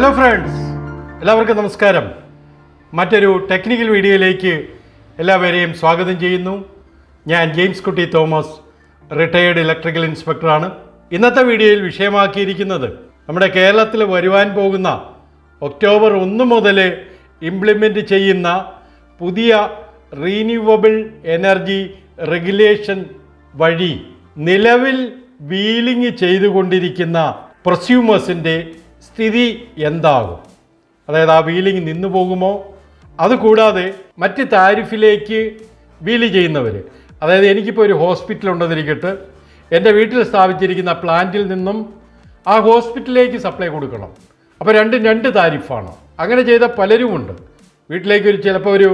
Hello friends എല്ലാവർക്കും നമസ്കാരം. മറ്റൊരു ടെക്നിക്കൽ വീഡിയോയിലേക്ക് എല്ലാവരെയും സ്വാഗതം ചെയ്യുന്നു. ഞാൻ ജെയിംസ് കുട്ടി തോമസ് റിട്ടയേർഡ് ഇലക്ട്രിക്കൽ ഇൻസ്പെക്ടറാണ് ഇന്നത്തെ വീഡിയോയിൽ വിഷയമാക്കിയിരിക്കുന്നത് നമ്മുടെ കേരളത്തിൽ വരുവാൻ പോകുന്ന ഒക്ടോബർ ഒന്ന് മുതൽ ഇംപ്ലിമെന്റ് ചെയ്യുന്ന പുതിയ റീന്യൂവബിൾ എനർജി റെഗുലേഷൻ വഴി നിലവിൽ വീലിംഗ് ചെയ്തുകൊണ്ടിരിക്കുന്ന പ്രൊസ്യൂമേഴ്സിന്റെ സ്ഥിതി എന്താകും? അതായത് ആ വീലിംഗ് നിന്നു പോകുമോ? അതുകൂടാതെ മറ്റ് താരിഫിലേക്ക് വീൽ ചെയ്യുന്നവർ അതായത് എനിക്കിപ്പോൾ ഒരു ഹോസ്പിറ്റൽ ഉണ്ടെന്നിരിക്കട്ടെ എന്റെ വീട്ടിൽ സ്ഥാപിച്ചിരിക്കുന്ന പ്ലാന്റിൽ നിന്നും ആ ഹോസ്പിറ്റലിലേക്ക് സപ്ലൈ കൊടുക്കണം. അപ്പോൾ രണ്ടും രണ്ട് താരിഫാണ്. അങ്ങനെ ചെയ്ത പലരുമുണ്ട്. വീട്ടിലേക്ക് ഒരു ചിലപ്പോൾ ഒരു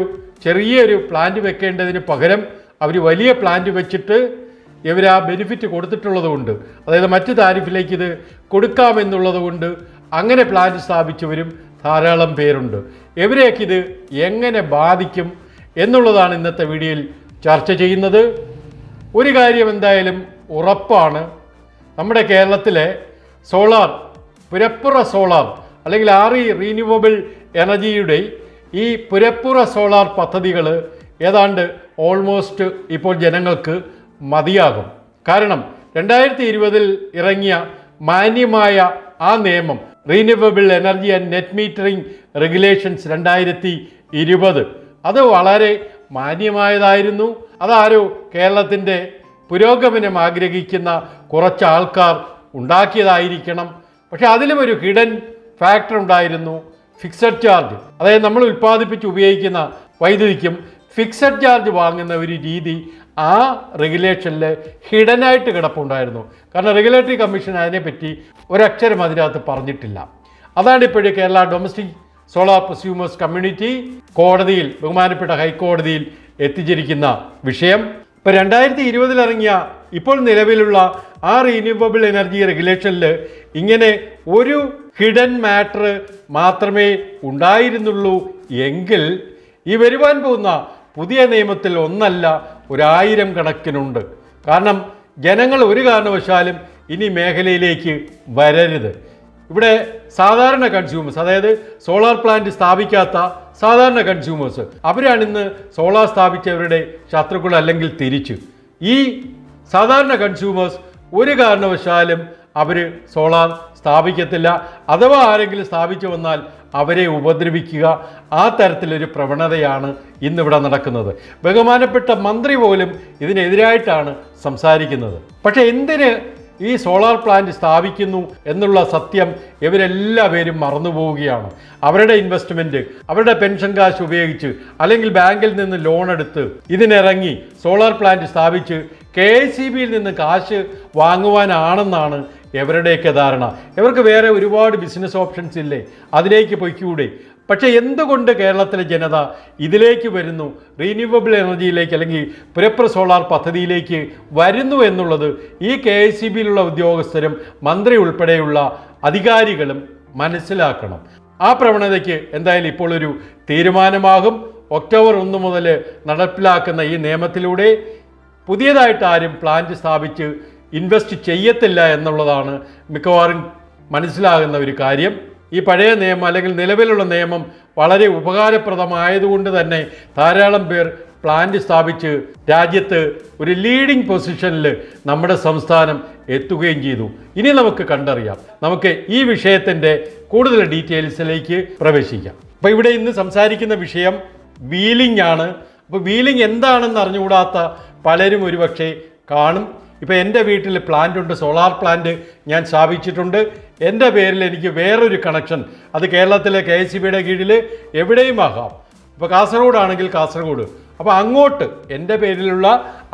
ചെറിയൊരു പ്ലാന്റ് വെക്കേണ്ടതിന് പകരം അവർ വലിയ പ്ലാന്റ് വെച്ചിട്ട് ഇവർ ആ ബെനിഫിറ്റ് കൊടുത്തിട്ടുള്ളതുകൊണ്ട് അതായത് മറ്റ് താരിഫിലേക്ക് ഇത് കൊടുക്കാമെന്നുള്ളത് കൊണ്ട് അങ്ങനെ പ്ലാന്റ് സ്ഥാപിച്ചവരും ധാരാളം പേരുണ്ട്. ഇവരെയൊക്കെ ഇത് എങ്ങനെ ബാധിക്കും എന്നുള്ളതാണ് ഇന്നത്തെ വീഡിയോയിൽ ചർച്ച ചെയ്യുന്നത്. ഒരു കാര്യം എന്തായാലും ഉറപ്പാണ്. നമ്മുടെ കേരളത്തിലെ സോളാർ പുരപ്പുറ സോളാർ അല്ലെങ്കിൽ ആറി റീന്യൂവബിൾ എനർജിയുടെ ഈ പുരപ്പുറ സോളാർ പദ്ധതികൾ ഏതാണ്ട് ഓൾമോസ്റ്റ് ഇപ്പോൾ ജനങ്ങൾക്ക് മതിയാകും. കാരണം രണ്ടായിരത്തി ഇരുപതിൽ ഇറങ്ങിയ മാന്യമായ ആ നിയമം renewable energy and net metering regulations രണ്ടായിരത്തി ഇരുപത്. അത് വളരെ മാന്യമായതായിരുന്നു. അതാരോ കേരളത്തിന്റെ പുരോഗമനം ആഗ്രഹിക്കുന്ന കുറച്ച് ആൾക്കാർ ഉണ്ടാക്കിയതായിരിക്കണം. പക്ഷെ അതിലും ഒരു ഹിഡൻ ഫാക്ടർ ഉണ്ടായിരുന്നു ഫിക്സഡ് ചാർജ്. അതായത് നമ്മൾ ഉൽപ്പാദിപ്പിച്ച് ഉപയോഗിക്കുന്ന വൈദ്യുതിക്കും ഫിക്സഡ് ചാർജ് വാങ്ങുന്ന ഒരു രീതി ആ റെഗുലേഷനിൽ ഹിഡനായിട്ട് കിടപ്പുണ്ടായിരുന്നു. കാരണം റെഗുലേറ്ററി കമ്മീഷൻ അതിനെപ്പറ്റി ഒരക്ഷരം അതിനകത്ത് പറഞ്ഞിട്ടില്ല. അതാണ് ഇപ്പോഴും Kerala domestic solar prosumers community കോടതിയിൽ ബഹുമാനപ്പെട്ട ഹൈക്കോടതിയിൽ എത്തിച്ചിരിക്കുന്ന വിഷയം. ഇപ്പോൾ രണ്ടായിരത്തി ഇരുപതിൽ ഇറങ്ങിയ ഇപ്പോൾ നിലവിലുള്ള ആ റീന്യൂവബിൾ എനർജി റെഗുലേഷനിൽ ഇങ്ങനെ ഒരു ഹിഡൻ മാറ്റർ മാത്രമേ ഉണ്ടായിരുന്നുള്ളൂ എങ്കിൽ ഈ വരുവാൻ പോകുന്ന പുതിയ നിയമത്തിൽ ഒന്നല്ല ഒരായിരം കണക്കിനുണ്ട്. കാരണം ജനങ്ങൾ ഒരു കാരണവശാലും ഇനി മേഖലയിലേക്ക് വരരുത്. ഇവിടെ സാധാരണ കൺസ്യൂമേഴ്സ് അതായത് സോളാർ പ്ലാന്റ് സ്ഥാപിക്കാത്ത സാധാരണ കൺസ്യൂമേഴ്സ് അവരാണ് ഇന്ന് സോളാർ സ്ഥാപിച്ചവരുടെ ശത്രുക്കൾ അല്ലെങ്കിൽ തിരിച്ചു. ഈ സാധാരണ കൺസ്യൂമേഴ്സ് ഒരു കാരണവശാലും അവർ സോളാർ സ്ഥാപിക്കത്തില്ല. അഥവാ ആരെങ്കിലും സ്ഥാപിച്ചു വന്നാൽ അവരെ ഉപദ്രവിക്കുക. ആ തരത്തിലൊരു പ്രവണതയാണ് ഇന്നിവിടെ നടക്കുന്നത്. ബഹുമാനപ്പെട്ട മന്ത്രി പോലും ഇതിനെതിരായിട്ടാണ് സംസാരിക്കുന്നത്. പക്ഷേ എന്തിന് ഈ സോളാർ പ്ലാന്റ് സ്ഥാപിക്കുന്നു എന്നുള്ള സത്യം ഇവരെല്ലാവരും മറന്നു പോവുകയാണ്. അവരുടെ ഇൻവെസ്റ്റ്മെന്റ് അവരുടെ പെൻഷൻ കാശ് ഉപയോഗിച്ച് അല്ലെങ്കിൽ ബാങ്കിൽ നിന്ന് ലോൺ എടുത്ത് ഇതിനിറങ്ങി സോളാർ പ്ലാന്റ് സ്ഥാപിച്ച് കെ സി ബിയിൽ നിന്ന് കാശ് വാങ്ങുവാനാണെന്നാണ് എവരുടെയൊക്കെ ധാരണ? ഇവർക്ക് വേറെ ഒരുപാട് ബിസിനസ് ഓപ്ഷൻസ് ഇല്ലേ? അതിലേക്ക് പൊയ്ക്കൂടെ? പക്ഷേ എന്തുകൊണ്ട് കേരളത്തിലെ ജനത ഇതിലേക്ക് വരുന്നു? റീന്യൂവബിൾ എനർജിയിലേക്ക് അല്ലെങ്കിൽ പുരപ്ര സോളാർ പദ്ധതിയിലേക്ക് വരുന്നു എന്നുള്ളത് ഈ കെ എസ് സി ബിയിലുള്ള ഉദ്യോഗസ്ഥരും മന്ത്രി ഉൾപ്പെടെയുള്ള അധികാരികളും മനസ്സിലാക്കണം. ആ പ്രവണതയ്ക്ക് എന്തായാലും ഇപ്പോൾ ഒരു തീരുമാനമാകും. ഒക്ടോബർ ഒന്ന് മുതൽ നടപ്പിലാക്കുന്ന ഈ നിയമത്തിലൂടെ പുതിയതായിട്ട് ആരും പ്ലാന്റ് സ്ഥാപിച്ച് ഇൻവെസ്റ്റ് ചെയ്യത്തില്ല എന്നുള്ളതാണ് മിക്കവാറും മനസ്സിലാകുന്ന ഒരു കാര്യം. ഈ പഴയ നിയമം അല്ലെങ്കിൽ നിലവിലുള്ള നിയമം വളരെ ഉപകാരപ്രദമായതുകൊണ്ട് തന്നെ ധാരാളം പേർ പ്ലാന്റ് സ്ഥാപിച്ച് രാജ്യത്ത് ഒരു ലീഡിംഗ് പൊസിഷനിൽ നമ്മുടെ സംസ്ഥാനം എത്തുകയും ചെയ്തു. ഇനി നമുക്ക് കണ്ടറിയാം. നമുക്ക് ഈ വിഷയത്തിന്റെ കൂടുതൽ ഡീറ്റെയിൽസിലേക്ക് പ്രവേശിക്കാം. അപ്പോൾ ഇവിടെ ഇന്ന് സംസാരിക്കുന്ന വിഷയം വീലിംഗ് ആണ്. അപ്പോൾ വീലിംഗ് എന്താണെന്ന് അറിഞ്ഞുകൂടാത്ത പലരും ഒരുപക്ഷെ കാണും. ഇപ്പോൾ എന്റെ വീട്ടിൽ പ്ലാന്റ് ഉണ്ട് സോളാർ പ്ലാന്റ് ഞാൻ സ്ഥാപിച്ചിട്ടുണ്ട്. എന്റെ പേരിൽ എനിക്ക് വേറൊരു കണക്ഷൻ അത് കേരളത്തിലെ കെ എസ് സി ബിയുടെ കീഴിൽ എവിടെയും ആകാം. ഇപ്പോൾ കാസർഗോഡ് ആണെങ്കിൽ കാസർഗോഡ്. അപ്പോൾ അങ്ങോട്ട് എന്റെ പേരിലുള്ള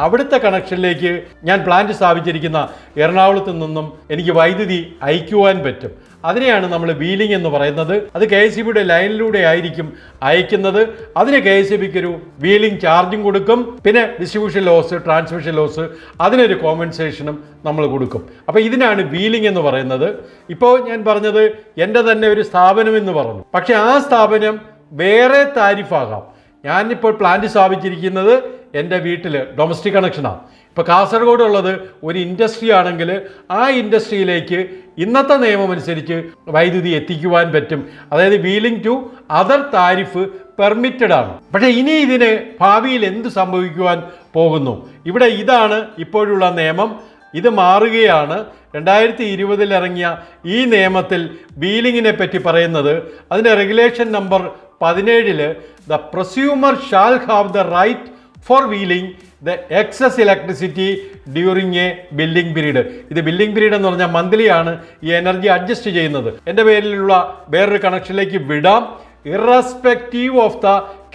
അവിടുത്തെ കണക്ഷനിലേക്ക് ഞാൻ പ്ലാന്റ് സ്ഥാപിച്ചിരിക്കുന്ന എറണാകുളത്ത് നിന്നും എനിക്ക് വൈദ്യുതി അയക്കുവാൻ പറ്റും. അതിനെയാണ് നമ്മൾ വീലിംഗ് എന്ന് പറയുന്നത്. അത് കെ എസ് ബിയുടെ ലൈനിലൂടെ ആയിരിക്കും അയക്കുന്നത്. അതിന് കെ എസ് ബിക്ക് ഒരു വീലിംഗ് ചാർജും കൊടുക്കും. പിന്നെ ഡിസ്ട്രിബ്യൂഷൻ ലോസ് ട്രാൻസ്മിഷൻ ലോസ് അതിനൊരു കോമ്പൻസേഷനും നമ്മൾ കൊടുക്കും. അപ്പോൾ ഇതിനാണ് വീലിംഗ് എന്ന് പറയുന്നത്. ഇപ്പോൾ ഞാൻ പറഞ്ഞത് എന്റെ തന്നെ ഒരു സ്ഥാപനം എന്ന് പറഞ്ഞു. പക്ഷേ ആ സ്ഥാപനം വേറെ താരിഫാകാം. ഞാനിപ്പോൾ പ്ലാന്റ് സ്ഥാപിച്ചിരിക്കുന്നത് എന്റെ വീട്ടിൽ ഡൊമസ്റ്റിക് കണക്ഷനാണ് ഇപ്പോൾ കാസർഗോഡ് ഉള്ളത് ഒരു ഇൻഡസ്ട്രി ആണെങ്കിൽ ആ ഇൻഡസ്ട്രിയിലേക്ക് ഇന്നത്തെ നിയമമനുസരിച്ച് വൈദ്യുതി എത്തിക്കുവാൻ പറ്റും. അതായത് wheeling to other tariff permitted ആണ്. പക്ഷേ ഇനി ഇതിന് ഭാവിയിൽ എന്ത് സംഭവിക്കുവാൻ പോകുന്നു? ഇവിടെ ഇതാണ് ഇപ്പോഴുള്ള നിയമം. ഇത് മാറുകയാണ്. രണ്ടായിരത്തി ഇരുപതിൽ ഇറങ്ങിയ ഈ നിയമത്തിൽ വീലിങ്ങിനെ പറ്റി പറയുന്നത് അതിന്റെ റെഗുലേഷൻ നമ്പർ പതിനേഴിൽ the prosumer shall have the right for wheeling the excess electricity during a billing period. ഇത് ബില്ലിംഗ് പീരീഡ് എന്ന് പറഞ്ഞാൽ മന്ത്ലിയാണ് ഈ എനർജി അഡ്ജസ്റ്റ് ചെയ്യുന്നത്. എന്റെ പേരിലുള്ള വേറൊരു കണക്ഷനിലേക്ക് വിടാം. Irrespective of the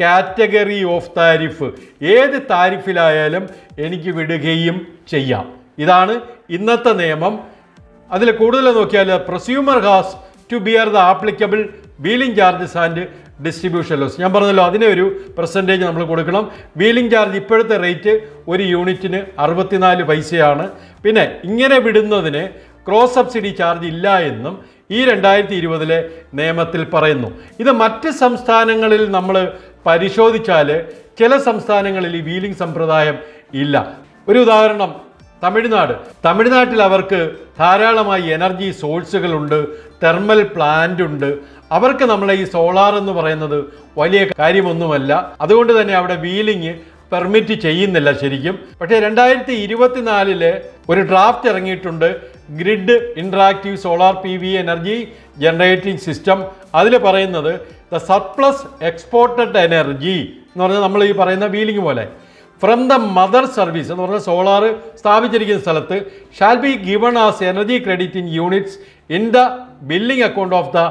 category of tariff. ഏത് താരിഫിലായാലും എനിക്ക് വിടുകയും ചെയ്യാം. ഇതാണ് ഇന്നത്തെ നിയമം. അതിൽ കൂടുതൽ നോക്കിയാൽ prosumer has to bear the applicable wheeling charges and distribution loss ഞാൻ പറഞ്ഞല്ലോ അതിനെ ഒരു പെർസെന്റേജ് നമ്മൾ കൊടുക്കണം. വീലിംഗ് ചാർജ് ഇപ്പോഴത്തെ റേറ്റ് ഒരു യൂണിറ്റിന് അറുപത്തിനാല് പൈസയാണ്. പിന്നെ ഇങ്ങനെ വിടുന്നതിന് ക്രോസ് സബ്സിഡി ചാർജ് ഇല്ല എന്നും ഈ രണ്ടായിരത്തി ഇരുപതിലെ നിയമത്തിൽ പറയുന്നു. ഇത് മറ്റ് സംസ്ഥാനങ്ങളിൽ നമ്മൾ പരിശോധിച്ചാൽ ചില സംസ്ഥാനങ്ങളിൽ ഈ വീലിംഗ് സമ്പ്രദായം ഇല്ല. ഒരു ഉദാഹരണം തമിഴ്നാട്. തമിഴ്നാട്ടിൽ അവർക്ക് ധാരാളമായി എനർജി സോഴ്സുകളുണ്ട് തെർമൽ പ്ലാന്റ് ഉണ്ട് അവർക്ക് നമ്മളെ ഈ സോളാർ എന്ന് പറയുന്നത് വലിയ കാര്യമൊന്നുമല്ല. അതുകൊണ്ട് തന്നെ അവിടെ വീലിംഗ് പെർമിറ്റ് ചെയ്യുന്നില്ല ശരിക്കും. പക്ഷേ രണ്ടായിരത്തി ഇരുപത്തിനാലിൽ ഒരു ഡ്രാഫ്റ്റ് ഇറങ്ങിയിട്ടുണ്ട്. Grid interactive solar P V energy generating system. അതിൽ പറയുന്നത് ദ സർപ്ലസ് എക്സ്പോർട്ടഡ് എനർജി എന്ന് പറഞ്ഞാൽ നമ്മൾ ഈ പറയുന്ന വീലിംഗ് പോലെ. ഫ്രം ദ മദർ സർവീസ് എന്ന് പറഞ്ഞാൽ സോളാർ സ്ഥാപിച്ചിരിക്കുന്ന സ്ഥലത്ത് shall be given as energy credit in units in the billing account of the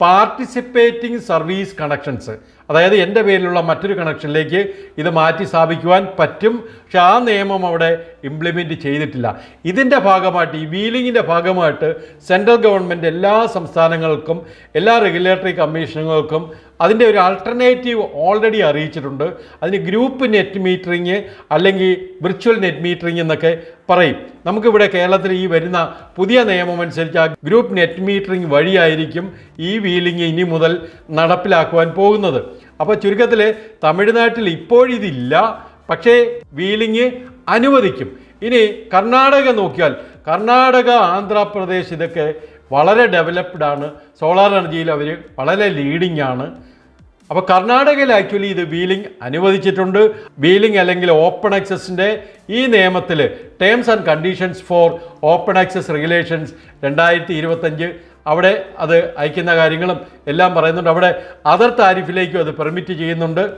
participating service connections. അതായത് എന്റെ പേരിലുള്ള മറ്റൊരു കണക്ഷനിലേക്ക് ഇത് മാറ്റി സ്ഥാപിക്കുവാൻ പറ്റും. പക്ഷെ ആ നിയമം അവിടെ ഇംപ്ലിമെന്റ് ചെയ്തിട്ടില്ല. ഇതിന്റെ ഭാഗമായിട്ട് ഈ വീലിങ്ങിന്റെ ഭാഗമായിട്ട് സെൻട്രൽ ഗവൺമെന്റ് എല്ലാ സംസ്ഥാനങ്ങൾക്കും എല്ലാ റെഗുലേറ്ററി കമ്മീഷനുകൾക്കും അതിന്റെ ഒരു ആൾട്ടർനേറ്റീവ് ഓൾറെഡി അറിയിച്ചിട്ടുണ്ട്. അതിന് ഗ്രൂപ്പ് നെറ്റ് മീറ്ററിങ് അല്ലെങ്കിൽ വിർച്വൽ നെറ്റ് മീറ്ററിങ് എന്നൊക്കെ പറയും. നമുക്കിവിടെ കേരളത്തിൽ ഈ വരുന്ന പുതിയ നിയമം അനുസരിച്ച് ആ ഗ്രൂപ്പ് നെറ്റ് മീറ്ററിങ് വഴിയായിരിക്കും ഈ വീലിംഗ് ഇനി മുതൽ നടപ്പിലാക്കുവാൻ പോകുന്നത്. അപ്പോൾ ചുരുക്കത്തിൽ തമിഴ്നാട്ടിൽ ഇപ്പോഴിതില്ല പക്ഷേ വീലിംഗ് അനുവദിക്കും. ഇനി കർണാടക നോക്കിയാൽ കർണാടക ആന്ധ്രാപ്രദേശ് ഇതൊക്കെ വളരെ ഡെവലപ്ഡ് ആണ്. സോളാർ എനർജിയിൽ അവർ വളരെ ലീഡിംഗ് ആണ്. അപ്പോൾ കർണാടകയിൽ ആക്ച്വലി ഇത് വീലിംഗ് അനുവദിച്ചിട്ടുണ്ട്. വീലിംഗ് അല്ലെങ്കിൽ ഓപ്പൺ ആക്സസിന്റെ ഈ നിയമത്തിൽ terms and conditions for open access regulations രണ്ടായിരത്തി ഇരുപത്തഞ്ച് അവിടെ അത് അയക്കുന്ന കാര്യങ്ങളും എല്ലാം പറയുന്നുണ്ട്. അവിടെ അതർ താരിഫിലേക്കും അത് പെർമിറ്റ് ചെയ്യുന്നുണ്ട്.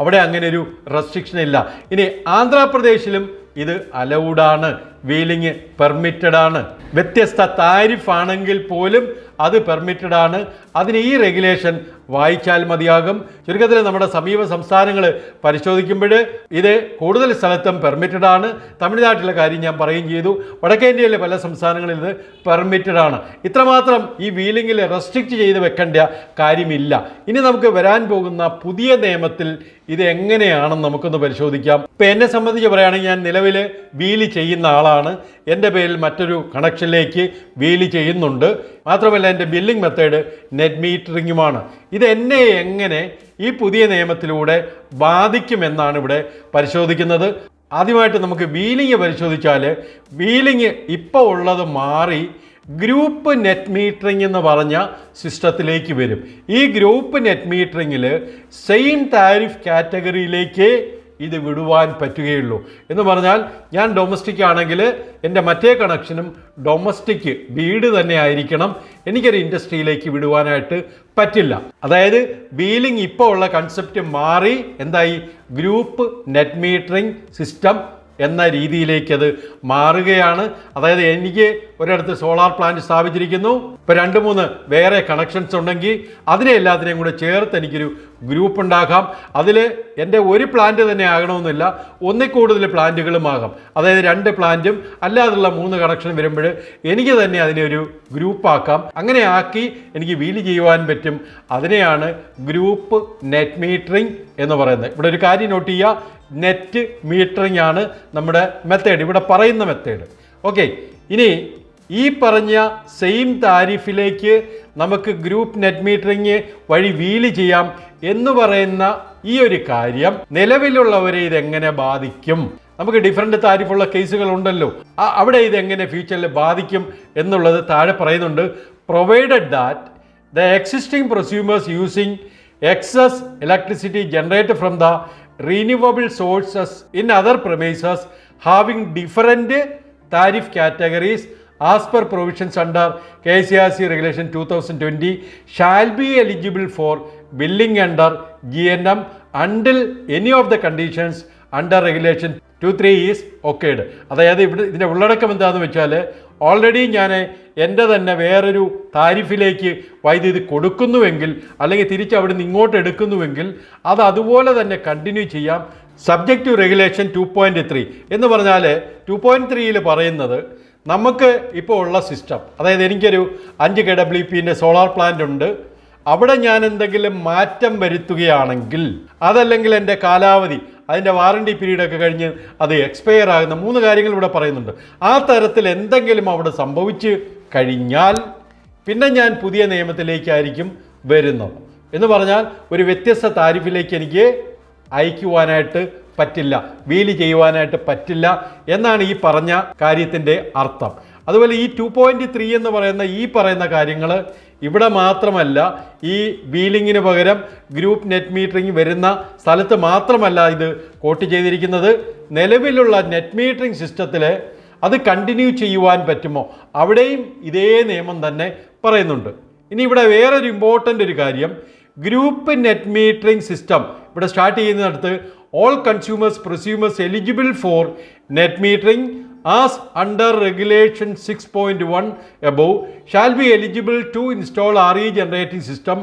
അവിടെ അങ്ങനെ ഒരു റെസ്ട്രിക്ഷൻ ഇല്ല. ഇനി ആന്ധ്രാപ്രദേശിലും ഇത് അലൗഡാണ് വീലിംഗ് പെർമിറ്റഡ് ആണ് വ്യത്യസ്ത താരിഫ് ആണെങ്കിൽ പോലും അത് പെർമിറ്റഡ് ആണ് അതിന് ഈ റെഗുലേഷൻ വായിച്ചാൽ മതിയാകും. ചുരുക്കത്തിൽ നമ്മുടെ സമീപ സംസ്ഥാനങ്ങൾ പരിശോധിക്കുമ്പോൾ ഇത് കൂടുതൽ സ്ഥലത്തും പെർമിറ്റഡ് ആണ് തമിഴ്നാട്ടിലെ കാര്യം ഞാൻ പറയുകയും ചെയ്തു. വടക്കേ ഇന്ത്യയിലെ പല സംസ്ഥാനങ്ങളിൽ ഇത് പെർമിറ്റഡ് ആണ് ഇത്രമാത്രം ഈ വീലിംഗിൽ റെസ്ട്രിക്റ്റ് ചെയ്ത് വെക്കേണ്ട കാര്യമില്ല. ഇനി നമുക്ക് വരാൻ പോകുന്ന പുതിയ നിയമത്തിൽ ഇത് എങ്ങനെയാണെന്ന് നമുക്കൊന്ന് പരിശോധിക്കാം. ഇപ്പം എന്നെ സംബന്ധിച്ച് പറയുകയാണെങ്കിൽ ഞാൻ നിലവിൽ വീൽ ചെയ്യുന്ന ആളാണ്. എന്റെ പേരിൽ മറ്റൊരു കണക്ഷനിലേക്ക് വീലി ചെയ്യുന്നുണ്ട്. മാത്രമല്ല എന്റെ ബില്ലിംഗ് മെത്തേഡ് നെറ്റ് മീറ്ററിങ്ങുമാണ് ഇത് എന്നെ എങ്ങനെ ഈ പുതിയ നിയമത്തിലൂടെ ബാധിക്കുമെന്നാണ് ഇവിടെ പരിശോധിക്കുന്നത്. ആദ്യമായിട്ട് നമുക്ക് വീലിംഗ് പരിശോധിച്ചാൽ വീലിംഗ് ഇപ്പോൾ ഉള്ളത് മാറി ഗ്രൂപ്പ് നെറ്റ് മീറ്ററിംഗ് എന്ന് പറഞ്ഞ സിസ്റ്റത്തിലേക്ക് വരും. ഈ ഗ്രൂപ്പ് നെറ്റ് മീറ്ററിങ്ങിൽ സെയിം താരിഫ് കാറ്റഗറിയിലേക്ക് ഇത് വിടുവാൻ പറ്റുകയുള്ളൂ. എന്ന് പറഞ്ഞാൽ ഞാൻ ഡൊമസ്റ്റിക് ആണെങ്കിൽ എന്റെ മറ്റേ കണക്ഷനും ഡൊമസ്റ്റിക് വീട് തന്നെ ആയിരിക്കണം. എനിക്കൊരു ഇൻഡസ്ട്രിയിലേക്ക് വിടുവാനായിട്ട് പറ്റില്ല. അതായത് വീലിംഗ് ഇപ്പോൾ ഉള്ള കൺസെപ്റ്റ് മാറി. എന്തായി? ഗ്രൂപ്പ് നെറ്റ് മീറ്ററിംഗ് സിസ്റ്റം എന്ന രീതിയിലേക്കത് മാറുകയാണ്. അതായത് എനിക്ക് ഒരിടത്ത് സോളാർ പ്ലാന്റ് സ്ഥാപിച്ചിരിക്കുന്നു. ഇപ്പോൾ രണ്ട് മൂന്ന് വേറെ കണക്ഷൻസ് ഉണ്ടെങ്കിൽ അതിനെ എല്ലാത്തിനെയും കൂടെ ചേർത്ത് എനിക്കൊരു ഗ്രൂപ്പ് ഉണ്ടാക്കാം. അതിൽ എന്റെ ഒരു പ്ലാന്റ് തന്നെ ആകണമെന്നില്ല. ഒന്നിൽ കൂടുതൽ പ്ലാന്റുകളും ആകാം. അതായത് രണ്ട് പ്ലാന്റും അല്ലാതുള്ള മൂന്ന് കണക്ഷൻ വരുമ്പോൾ എനിക്ക് തന്നെ അതിനെ ഒരു ഗ്രൂപ്പാക്കാം അങ്ങനെ ആക്കി എനിക്ക് വീൽ ചെയ്യുവാൻ പറ്റും. അതിനെയാണ് ഗ്രൂപ്പ് നെറ്റ് മീറ്ററിംഗ് എന്ന് പറയുന്നത്. ഇവിടെ ഒരു കാര്യം നോട്ട് ചെയ്യുക. നെറ്റ് മീറ്ററിംഗ് ആണ് നമ്മുടെ മെത്തേഡ് ഇവിടെ പറയുന്ന മെത്തേഡ് ഓക്കെ ഇനി ഈ പറഞ്ഞ സെയിം താരിഫിലേക്ക് നമുക്ക് ഗ്രൂപ്പ് നെറ്റ് മീറ്ററിങ് വഴി വീൽ ചെയ്യാം എന്ന് പറയുന്ന ഈ ഒരു കാര്യം നിലവിലുള്ളവരെ ഇതെങ്ങനെ ബാധിക്കും? നമുക്ക് ഡിഫറെന്റ് താരിഫുള്ള കേസുകൾ ഉണ്ടല്ലോ. അവിടെ ഇതെങ്ങനെ ഫ്യൂച്ചറിൽ ബാധിക്കും എന്നുള്ളത് താഴെ പറയുന്നുണ്ട്. Provided that the existing prosumers using excess electricity generate from the renewable sources in other premises having different tariff sources in other premises having different tariff categories as per provisions under KCRC regulation 2020 shall be eligible for billing under GNM until any of the conditions under regulation two three is okayed അതായത് ഇവിടെ ഇതിന്റെ ഉള്ളടക്കം എന്താണെന്ന് വെച്ചാൽ already ഞാൻ എന്റെ തന്നെ വേറൊരു താരിഫിലേക്ക് വൈദ്യുതി കൊടുക്കുന്നുവെങ്കിൽ അല്ലെങ്കിൽ തിരിച്ച് അവിടെ നിന്ന് ഇങ്ങോട്ട് എടുക്കുന്നുവെങ്കിൽ അത് അതുപോലെ തന്നെ കണ്ടിന്യൂ ചെയ്യാം. Subject to regulation two point three എന്ന് പറഞ്ഞാൽ ടു പോയിന്റ് ത്രീയിൽ പറയുന്നത് നമുക്ക് ഇപ്പോൾ ഉള്ള സിസ്റ്റം അതായത് എനിക്കൊരു അഞ്ച് കെ ഡബ്ല്യു പിന്റെ സോളാർ പ്ലാന്റ് ഉണ്ട്. അവിടെ ഞാൻ എന്തെങ്കിലും മാറ്റം വരുത്തുകയാണെങ്കിൽ അതല്ലെങ്കിൽ എന്റെ കാലാവധി അതിന്റെ വാറണ്ടി പീരീഡ് ഒക്കെ കഴിഞ്ഞ് അത് എക്സ്പയർ ആകുന്ന മൂന്ന് കാര്യങ്ങൾ ഇവിടെ പറയുന്നുണ്ട്. ആ തരത്തിൽ എന്തെങ്കിലും അവിടെ സംഭവിച്ച് കഴിഞ്ഞാൽ പിന്നെ ഞാൻ പുതിയ നിയമത്തിലേക്കായിരിക്കും വരുന്നത്. എന്ന് പറഞ്ഞാൽ ഒരു വ്യത്യസ്ത താരിഫിലേക്ക് എനിക്ക് അയക്കുവാനായിട്ട് പറ്റില്ല വീൽ ചെയ്യുവാനായിട്ട് പറ്റില്ല എന്നാണ് ഈ പറഞ്ഞ കാര്യത്തിന്റെ അർത്ഥം. അതുപോലെ ഈ ടു പോയിന്റ് ത്രീ എന്ന് പറയുന്ന ഈ പറയുന്ന കാര്യങ്ങൾ ഇവിടെ മാത്രമല്ല ഈ വീലിങ്ങിന് പകരം ഗ്രൂപ്പ് നെറ്റ് മീറ്ററിംഗ് വരുന്ന സ്ഥലത്ത് മാത്രമല്ല ഇത് കോട്ട് ചെയ്തിരിക്കുന്നത്. നിലവിലുള്ള നെറ്റ് മീറ്ററിംഗ് സിസ്റ്റത്തിൽ അത് കണ്ടിന്യൂ ചെയ്യുവാൻ പറ്റുമോ? അവിടെയും ഇതേ നിയമം തന്നെ പറയുന്നുണ്ട്. ഇനി ഇവിടെ വേറൊരു ഇമ്പോർട്ടന്റ് ഒരു കാര്യം. Group net metering system. ഇവിടെ സ്റ്റാർട്ട് ചെയ്യുന്നിടത്ത് all consumers prosumers eligible for net metering as under regulation six point one above shall be eligible to install R E generating system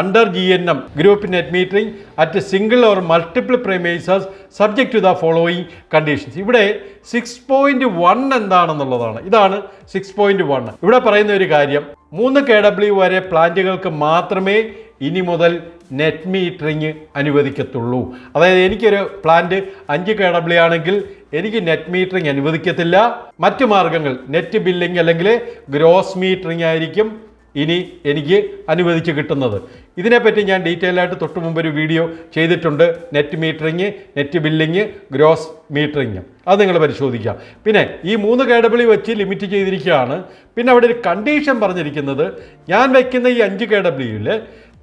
under G N M group net metering at single or multiple premises subject to the following conditions ഇവിടെ six point one എന്താണെന്നുള്ളതാണ്. ഇതാണ് six point one ഇവിടെ പറയുന്ന ഒരു കാര്യം. മൂന്ന് K W വരെ പ്ലാന്റുകൾക്ക് മാത്രമേ ഇനി മുതൽ നെറ്റ് മീറ്ററിങ് അനുവദിക്കത്തുള്ളൂ. അതായത് എനിക്കൊരു പ്ലാന്റ് അഞ്ച് കെ ഡബ്ല്യു ആണെങ്കിൽ എനിക്ക് നെറ്റ് മീറ്ററിങ് അനുവദിക്കത്തില്ല. മറ്റു മാർഗങ്ങൾ നെറ്റ് ബില്ലിംഗ് അല്ലെങ്കിൽ ഗ്രോസ് മീറ്ററിങ് ആയിരിക്കും ഇനി എനിക്ക് അനുവദിച്ച് കിട്ടുന്നത്. ഇതിനെപ്പറ്റി ഞാൻ ഡീറ്റെയിൽ ആയിട്ട് തൊട്ട് മുമ്പ് ഒരു വീഡിയോ ചെയ്തിട്ടുണ്ട്. Net metering net billing gross metering അത് നിങ്ങൾ പരിശോധിക്കാം. പിന്നെ ഈ മൂന്ന് കേഡബിളി വെച്ച് ലിമിറ്റ് ചെയ്തിരിക്കുകയാണ്. പിന്നെ അവിടെ ഒരു കണ്ടീഷൻ പറഞ്ഞിരിക്കുന്നത്. ഞാൻ വയ്ക്കുന്ന ഈ അഞ്ച് കെ ഡബ്ല്യൂയിൽ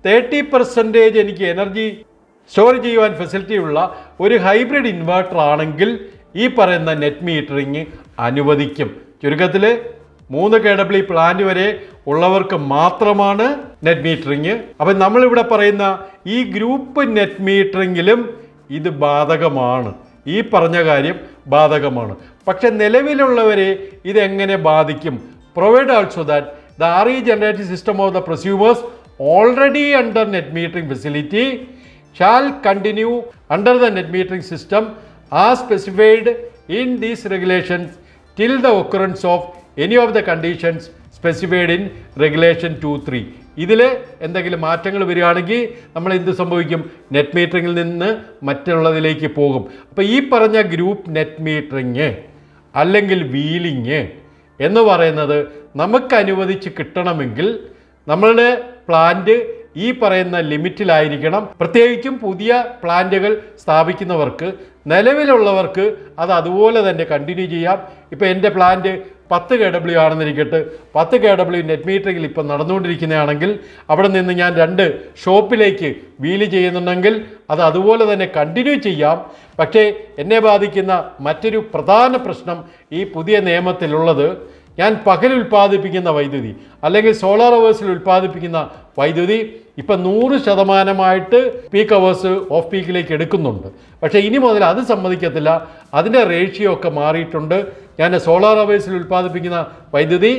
തേർട്ടി പെർസെന്റേജ് എനിക്ക് എനർജി സ്റ്റോർ ചെയ്യുവാൻ ഫെസിലിറ്റി ഉള്ള ഒരു ഹൈബ്രിഡ് ഇൻവെർട്ടർ ആണെങ്കിൽ ഈ പറയുന്ന നെറ്റ് മീറ്ററിങ് അനുവദിക്കും. ചുരുക്കത്തിൽ മൂന്ന് കെ ഡബ്ല്യു പ്ലാന്റ് വരെ ഉള്ളവർക്ക് മാത്രമാണ് നെറ്റ് മീറ്ററിങ്. അപ്പം നമ്മളിവിടെ പറയുന്ന ഈ ഗ്രൂപ്പ് നെറ്റ് മീറ്ററിങ്ങിലും ഇത് ബാധകമാണ്. ഈ പറഞ്ഞ കാര്യം ബാധകമാണ്. പക്ഷെ നിലവിലുള്ളവരെ ഇതെങ്ങനെ ബാധിക്കും? Provide also that the R E generative system of the prosumers already under net metering facility shall continue under the net metering system as specified in these regulations till the occurrence of any of the conditions specified in regulation 2.3 ഇതിൽ എന്തെങ്കിലും മാറ്റങ്ങൾ വരികയാണെങ്കിൽ നമ്മൾ എന്ത് സംഭവിക്കും? Net മീറ്ററിങ്ങിൽ നിന്ന് മറ്റുള്ളതിലേക്ക് പോകും. അപ്പോൾ ഈ പറഞ്ഞ ഗ്രൂപ്പ് നെറ്റ് മീറ്ററിങ് അല്ലെങ്കിൽ വീലിങ് എന്ന് പറയുന്നത് നമുക്ക് അനുവദിച്ച് കിട്ടണമെങ്കിൽ നമ്മളുടെ പ്ലാന്റ് ഈ പറയുന്ന ലിമിറ്റിലായിരിക്കണം. പ്രത്യേകിച്ചും പുതിയ പ്ലാന്റുകൾ സ്ഥാപിക്കുന്നവർക്ക് നിലവിലുള്ളവർക്ക് അത് അതുപോലെ തന്നെ കണ്ടിന്യൂ ചെയ്യാം. ഇപ്പോൾ എന്റെ പ്ലാന്റ് പത്ത് കെ ഡബ്ല്യു ആണെന്നിരിക്കട്ടെ. പത്ത് കെ ഡബ്ല്യു നെറ്റ് മീറ്ററിൽ ഇപ്പം നടന്നുകൊണ്ടിരിക്കുന്നതാണെങ്കിൽ അവിടെ നിന്ന് ഞാൻ രണ്ട് ഷോപ്പിലേക്ക് വീൽ ചെയ്യുന്നുണ്ടെങ്കിൽ അത് അതുപോലെ തന്നെ കണ്ടിന്യൂ ചെയ്യാം. പക്ഷേ എന്നെ ബാധിക്കുന്ന മറ്റൊരു പ്രധാന പ്രശ്നം ഈ പുതിയ നിയമത്തിലുള്ളത് ഞാൻ പകൽ ഉൽപ്പാദിപ്പിക്കുന്ന വൈദ്യുതി. അല്ലെങ്കിൽ സോളാർ അവേഴ്സിൽ ഉൽപ്പാദിപ്പിക്കുന്ന വൈദ്യുതി ഇപ്പം നൂറ് ശതമാനമായിട്ട് പീക്ക് അവേഴ്സ് ഓഫ് പീക്കിലേക്ക് എടുക്കുന്നുണ്ട്. പക്ഷേ ഇനി മുതൽ അത് സമ്മതിക്കത്തില്ല. അതിന്റെ റേഷ്യോ ഒക്കെ മാറിയിട്ടുണ്ട്. ഞാൻ സോളാർ അവേഴ്സിൽ ഉൽപ്പാദിപ്പിക്കുന്ന വൈദ്യുതി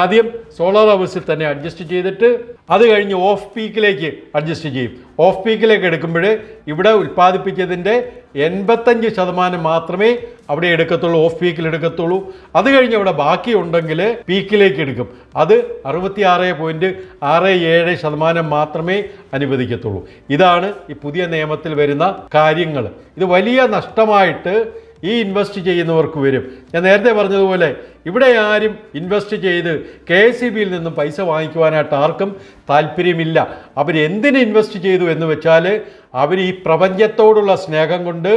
ആദ്യം സോളാർ അവേഴ്സിൽ തന്നെ അഡ്ജസ്റ്റ് ചെയ്തിട്ട് അത് കഴിഞ്ഞ് ഓഫ് പീക്കിലേക്ക് അഡ്ജസ്റ്റ് ചെയ്യും. ഓഫ് പീക്കിലേക്ക് എടുക്കുമ്പോൾ ഇവിടെ ഉൽപ്പാദിപ്പിച്ചതിന്റെ എൺപത്തഞ്ച് ശതമാനം മാത്രമേ അവിടെ എടുക്കത്തുള്ളൂ ഓഫ് പീക്കിൽ എടുക്കത്തുള്ളൂ. അത് കഴിഞ്ഞ് അവിടെ ബാക്കി ഉണ്ടെങ്കിൽ പീക്കിലേക്ക് എടുക്കും. അത് അറുപത്തി ആറ് പോയിന്റ് ആറ് ഏഴ് ശതമാനം മാത്രമേ അനുവദിക്കത്തുള്ളൂ. ഇതാണ് ഈ പുതിയ നിയമത്തിൽ വരുന്ന കാര്യങ്ങൾ. ഇത് വലിയ നഷ്ടമായിട്ട് ഈ ഇൻവെസ്റ്റ് ചെയ്യുന്നവർക്ക് വരും. ഞാൻ നേരത്തെ പറഞ്ഞതുപോലെ ഇവിടെ ആരും ഇൻവെസ്റ്റ് ചെയ്ത് കെ എസ് സി ബിയിൽ നിന്നും പൈസ വാങ്ങിക്കുവാനായിട്ട് ആർക്കും താല്പര്യമില്ല. അവർ എന്തിന് ഇൻവെസ്റ്റ് ചെയ്തു എന്ന് വെച്ചാൽ അവർ ഈ പ്രപഞ്ചത്തോടുള്ള സ്നേഹം കൊണ്ട്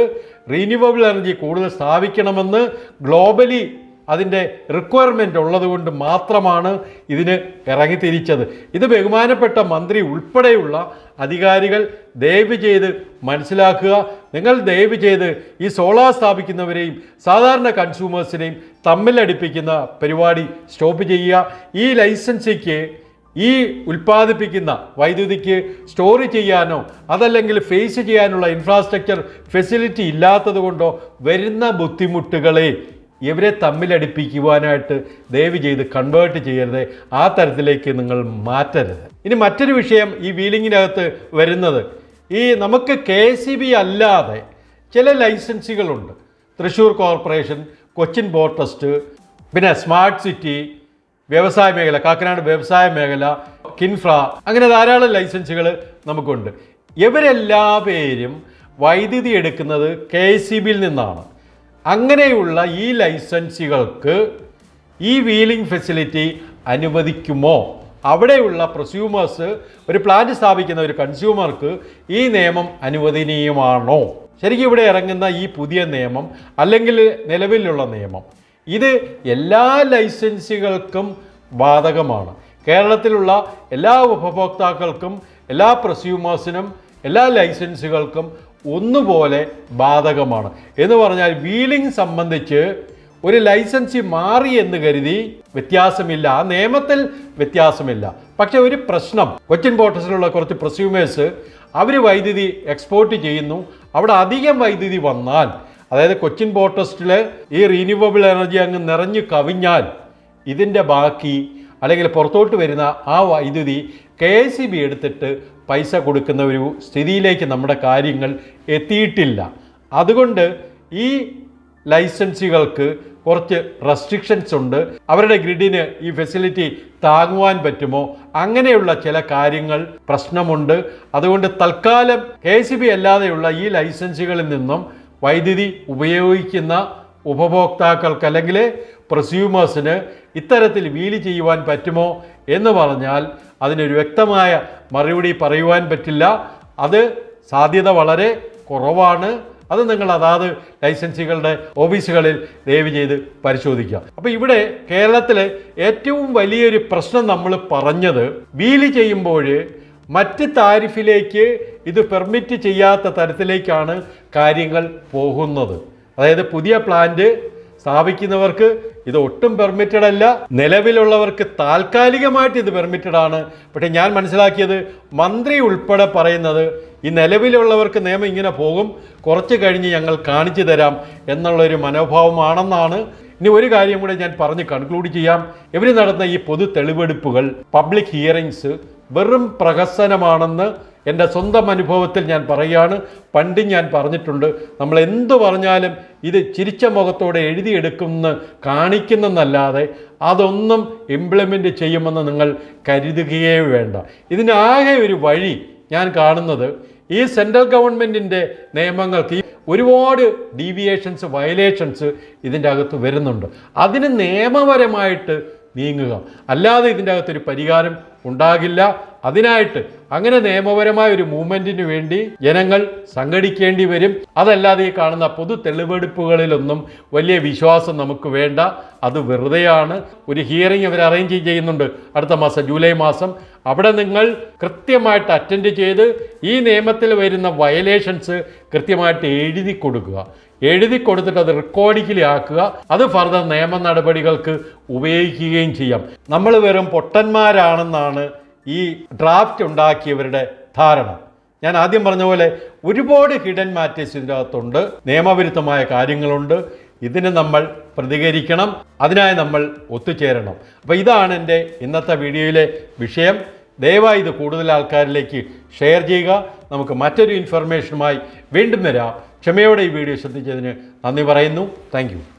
റീന്യൂവബിൾ എനർജി കൂടുതൽ സ്ഥാപിക്കണമെന്ന് ഗ്ലോബലി അതിന്റെ റിക്വയർമെന്റ് ഉള്ളതുകൊണ്ട് മാത്രമാണ് ഇതിന് ഇറങ്ങിത്തിരിച്ചത്. ഇത് ബഹുമാനപ്പെട്ട മന്ത്രി ഉൾപ്പെടെയുള്ള അധികാരികൾ ദയവ് ചെയ്ത് മനസ്സിലാക്കുക. നിങ്ങൾ ദയവ് ചെയ്ത് ഈ സോളാർ സ്ഥാപിക്കുന്നവരെയും സാധാരണ കൺസ്യൂമേഴ്സിനെയും തമ്മിലടിപ്പിക്കുന്ന പരിപാടി സ്റ്റോപ്പ് ചെയ്യുക. ഈ ലൈസൻസിക്ക് ഈ ഉൽപ്പാദിപ്പിക്കുന്ന വൈദ്യുതിക്ക് സ്റ്റോർ ചെയ്യാനോ അതല്ലെങ്കിൽ ഫേസ് ചെയ്യാനുള്ള ഇൻഫ്രാസ്ട്രക്ചർ ഫെസിലിറ്റി ഇല്ലാത്തത് കൊണ്ടോ വരുന്ന ബുദ്ധിമുട്ടുകളെ ഇവരെ തമ്മിലടിപ്പിക്കുവാനായിട്ട് ദയവ് ചെയ്ത് കൺവേർട്ട് ചെയ്യരുത്. ആ തരത്തിലേക്ക് നിങ്ങൾ മാറ്റരുത്. ഇനി മറ്റൊരു വിഷയം ഈ വീലിങ്ങിനകത്ത് വരുന്നത്. ഈ നമുക്ക് കെ അല്ലാതെ ചില ലൈസൻസുകളുണ്ട്. Thrissur corporation Cochin boat trust പിന്നെ സ്മാർട്ട് സിറ്റി വ്യവസായ മേഖല കാക്കനാട് വ്യവസായ മേഖല കിൻഫ്ര അങ്ങനെ ധാരാളം ലൈസൻസുകൾ നമുക്കുണ്ട്. ഇവരെല്ലാ പേരും വൈദ്യുതി എടുക്കുന്നത് കെ സി ബിയിൽ നിന്നാണ്. അങ്ങനെയുള്ള ഈ ലൈസൻസികൾക്ക് ഈ വീലിംഗ് ഫെസിലിറ്റി അനുവദിക്കുമോ? അവിടെയുള്ള പ്രൊസ്യൂമേഴ്സ് ഒരു പ്ലാന്റ് സ്ഥാപിക്കുന്ന ഒരു കൺസ്യൂമർക്ക് ഈ നിയമം അനുവദനീയമാണോ? ശരിക്കും ഇവിടെ ഇറങ്ങുന്ന ഈ പുതിയ നിയമം അല്ലെങ്കിൽ നിലവിലുള്ള നിയമം ഇത് എല്ലാ ലൈസൻസുകൾക്കും ബാധകമാണ്. കേരളത്തിലുള്ള എല്ലാ ഉപഭോക്താക്കൾക്കും എല്ലാ പ്രൊസ്യൂമേഴ്സിനും എല്ലാ ലൈസൻസുകൾക്കും ഒന്നുപോലെ ബാധകമാണ്. എന്ന് പറഞ്ഞാൽ വീലിംഗ് സംബന്ധിച്ച് ഒരു ലൈസൻസി മാറി എന്ന് കരുതി വ്യത്യാസമില്ല. ആ നിയമത്തിൽ വ്യത്യാസമില്ല. പക്ഷെ ഒരു പ്രശ്നം കൊച്ചിൻ പോർട്ടസിലുള്ള കുറച്ച് പ്രസ്യൂമേഴ്സ് അവർ വൈദ്യുതി എക്സ്പോർട്ട് ചെയ്യുന്നു. അവിടെ അധികം വൈദ്യുതി വന്നാൽ അതായത് കൊച്ചിൻ പോർട്ടസ്റ്റിൽ ഈ റീന്യൂവബിൾ എനർജി അങ്ങ് നിറഞ്ഞു കവിഞ്ഞാൽ ഇതിന്റെ ബാക്കി അല്ലെങ്കിൽ പുറത്തോട്ട് വരുന്ന ആ വൈദ്യുതി കെ എസ് സി ബി എടുത്തിട്ട് പൈസ കൊടുക്കുന്ന ഒരു സ്ഥിതിയിലേക്ക് നമ്മുടെ കാര്യങ്ങൾ എത്തിയിട്ടില്ല. അതുകൊണ്ട് ഈ ലൈസൻസികൾക്ക് കുറച്ച് റെസ്ട്രിക്ഷൻസ് ഉണ്ട്. അവരുടെ ഗ്രിഡിന് ഈ ഫെസിലിറ്റി താങ്ങുവാൻ പറ്റുമോ? അങ്ങനെയുള്ള ചില കാര്യങ്ങൾ പ്രശ്നമുണ്ട്. അതുകൊണ്ട് തൽക്കാലം കെ സി ബി അല്ലാതെയുള്ള ഈ ലൈസൻസുകളിൽ നിന്നും വൈദ്യുതി ഉപയോഗിക്കുന്ന ഉപഭോക്താക്കൾക്ക് അല്ലെങ്കിൽ പ്രസ്യൂമേഴ്സിന് ഇത്തരത്തിൽ വീലി ചെയ്യുവാൻ പറ്റുമോ എന്ന് പറഞ്ഞാൽ അതിനൊരു വ്യക്തമായ മറുപടി പറയുവാൻ പറ്റില്ല. അത് സാധ്യത വളരെ കുറവാണ്. അത് നിങ്ങൾ അതാത് ലൈസൻസികളുടെ ഓഫീസുകളിൽ ദയവ് ചെയ്ത് പരിശോധിക്കുക. അപ്പോൾ ഇവിടെ കേരളത്തിലെ ഏറ്റവും വലിയൊരു പ്രശ്നം നമ്മൾ പറഞ്ഞത് വീൽ ചെയ്യുമ്പോൾ മറ്റ് താരിഫിലേക്ക് ഇത് പെർമിറ്റ് ചെയ്യാത്ത തരത്തിലേക്കാണ് കാര്യങ്ങൾ പോകുന്നത്. അതായത് പുതിയ പ്ലാന്റ് സ്ഥാപിക്കുന്നവർക്ക് ഇത് ഒട്ടും പെർമിറ്റഡ് അല്ല. നിലവിലുള്ളവർക്ക് താൽക്കാലികമായിട്ട് ഇത് പെർമിറ്റഡ് ആണ്. പക്ഷേ ഞാൻ മനസ്സിലാക്കിയത് മന്ത്രി ഉൾപ്പെടെ പറയുന്നത് ഈ നിലവിലുള്ളവർക്ക് നിയമം ഇങ്ങനെ പോകും കുറച്ച് കഴിഞ്ഞ് ഞങ്ങൾ കാണിച്ചു തരാം എന്നുള്ളൊരു മനോഭാവമാണെന്നാണ്. ഇനി ഒരു കാര്യം കൂടെ ഞാൻ പറഞ്ഞ് കൺക്ലൂഡ് ചെയ്യാം. ഇവർ നടന്ന ഈ പൊതു തെളിവെടുപ്പുകൾ പബ്ലിക് ഹിയറിങ്സ് വെറും പ്രഹസനമാണെന്ന് എന്റെ സ്വന്തം അനുഭവത്തിൽ ഞാൻ പറയുകയാണ്. പണ്ട് ഞാൻ പറഞ്ഞിട്ടുണ്ട് നമ്മൾ എന്തു പറഞ്ഞാലും ഇത് ചിരിച്ച മുഖത്തോടെ എഴുതിയെടുക്കുമെന്ന് കാണിക്കുന്നെന്നല്ലാതെ അതൊന്നും ഇംപ്ലിമെന്റ് ചെയ്യുമെന്ന് നിങ്ങൾ കരുതുകയേ വേണ്ട. ഇതിനാകെ ഒരു വഴി ഞാൻ കാണുന്നത് ഈ സെൻട്രൽ ഗവൺമെന്റിന്റെ നിയമങ്ങൾക്ക് ഒരുപാട് ഡീവിയേഷൻസ് വയലേഷൻസ് ഇതിന്റെ അകത്ത് വരുന്നുണ്ട്. അതിന് നിയമപരമായിട്ട് നീങ്ങുക. അല്ലാതെ ഇതിന്റെ അകത്തൊരു പരിഹാരം ഉണ്ടാകില്ല. അതിനായിട്ട് അങ്ങനെ നിയമപരമായ ഒരു മൂവ്മെന്റിന് വേണ്ടി ജനങ്ങൾ സംഘടിക്കേണ്ടി വരും. അതല്ലാതെ ഈ കാണുന്ന പൊതു തെളിവെടുപ്പുകളിലൊന്നും വലിയ വിശ്വാസം നമുക്ക് വേണ്ട. അത് വെറുതെയാണ്. ഒരു ഹിയറിംഗ് അവർ അറേഞ്ച് ചെയ്യുന്നുണ്ട്. അടുത്ത മാസം ജൂലൈ മാസം. അവിടെ നിങ്ങൾ കൃത്യമായിട്ട് അറ്റൻഡ് ചെയ്ത് ഈ നിയമത്തിൽ വരുന്ന വയലേഷൻസ് കൃത്യമായിട്ട് എഴുതി കൊടുക്കുക. എഴുതി കൊടുത്തിട്ട് അത് റെക്കോർഡിക്കലി ആക്കുക. അത് ഫർദർ നിയമ നടപടികൾക്ക് ഉപയോഗിക്കുകയും ചെയ്യാം. നമ്മൾ വെറും പൊട്ടന്മാരാണെന്നാണ് ഈ ഡ്രാഫ്റ്റ് ഉണ്ടാക്കിയവരുടെ ധാരണ. ഞാൻ ആദ്യം പറഞ്ഞ പോലെ ഒരുപാട് ഹിഡൻ മാറ്റേഴ്സ് ഇതിന്റെ അകത്തുണ്ട് നിയമവിരുദ്ധമായ കാര്യങ്ങളുണ്ട്. ഇതിന് നമ്മൾ പ്രതികരിക്കണം. അതിനായി നമ്മൾ ഒത്തുചേരണം. അപ്പോൾ ഇതാണ് എന്റെ ഇന്നത്തെ വീഡിയോയിലെ വിഷയം. ദയവായി ഇത് കൂടുതൽ ആൾക്കാരിലേക്ക് ഷെയർ ചെയ്യുക. നമുക്ക് മറ്റൊരു ഇൻഫർമേഷനുമായി വീണ്ടും വരാം. ക്ഷമയോടെ ഈ വീഡിയോ ശ്രദ്ധിച്ചതിന് നന്ദി പറയുന്നു. താങ്ക്